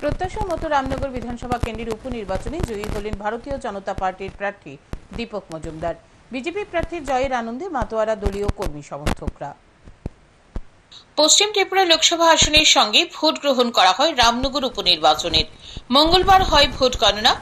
প্রত্যাশা মতো রামনগর বিধানসভা কেন্দ্রের উপনির্বাচনে জয়ী হলেন ভারতীয় জনতা পার্টির প্রার্থী দীপক মজুমদার। বিজেপি প্রার্থীর জয়ের আনন্দে মাতোয়ারা দলীয় কর্মী সমর্থকরা। পশ্চিম ত্রিপুরা লোকসভা আসনের সঙ্গে ভোট গ্রহণ করা হয় রামনগর উপনির্বাচনের। মঙ্গলবার হয় ভোট গণনা,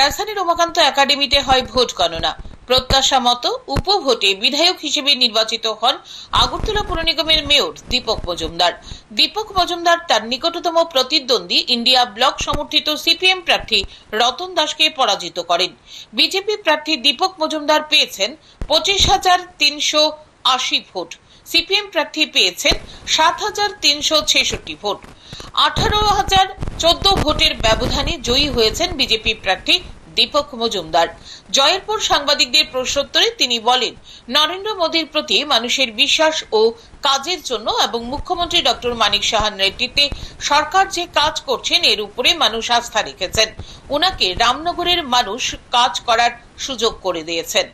রাজধানীর উমাকান্ত একাডেমিতে হয় ভোট গণনা। প্রত্যাশা মতো উপভোটে বিধায়ক হিসেবে নির্বাচিত হন আগরতলা পুর নিগমের মেয়র দীপক মজুমদার। দীপক মজুমদার তার নিকটতম প্রতিদ্বন্দ্বী ইন্ডিয়া ব্লক সমর্থিত সিপিএম প্রার্থী রতন দাসকে পরাজিত করেন। বিজেপি প্রার্থী দীপক মজুমদার পেয়েছেন পঁচিশ হাজার তিনশো আশি ভোট। সিপিএম প্রার্থী পেয়েছেন সাত হাজার তিনশো ছেষট্টি ভোট। আঠারো হাজার চোদ্দ ভোটের ব্যবধানে জয়ী হয়েছেন বিজেপি প্রার্থী দীপক মজুমদার। জয়ের পর সাংবাদিকদের প্রশ্নোত্তরে তিনি বলেন, নরেন্দ্র মোদীর প্রতি মানুষের বিশ্বাস ও কাজের জন্য এবং মুখ্যমন্ত্রী ডক্টর মানিক সাহার নেতৃত্বে সরকার যে কাজ করছেন, এর উপরে মানুষ আস্থা রেখেছেন। উনাকে রামনগরের মানুষ কাজ করার সুযোগ করে দিয়েছেন।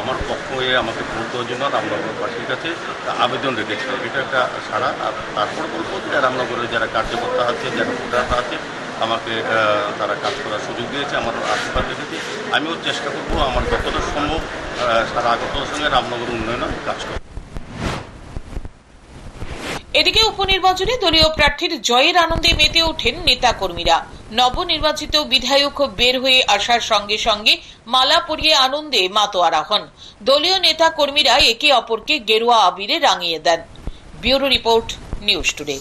আমার পক্ষ হয়ে আমাকে ভোট দেওয়ার জন্য রামনগরবাসীর কাছে আবেদন রেখেছিল। এটা একটা সারা আর তারপর বলব যে রামনগরের যারা কার্যকর্তা আছে, যারা ভোটাররা আছে আমাকে তারা কাজ করার সুযোগ দিয়েছে, আমার আশীর্বাদ রেখেছে। আমিও চেষ্টা করব আমার যতটা সম্ভব সারা আগরতলার সঙ্গে রামনগর উন্নয়নে কাজ করব। এদিকে উপনির্বাচনে দলীয় প্রার্থীর জয়ের আনন্দে মেতে ওঠেন নেতাকর্মীরা। নবনির্বাচিত বিধায়ক বের হয়ে আসার সঙ্গে সঙ্গে মালা পরিয়ে আনন্দে মাতোয়ারা হন দলীয় নেতা কর্মীরা একে অপরকে গেরুয়া আবিরে রাঙিয়ে দেন। Bureau report, news today.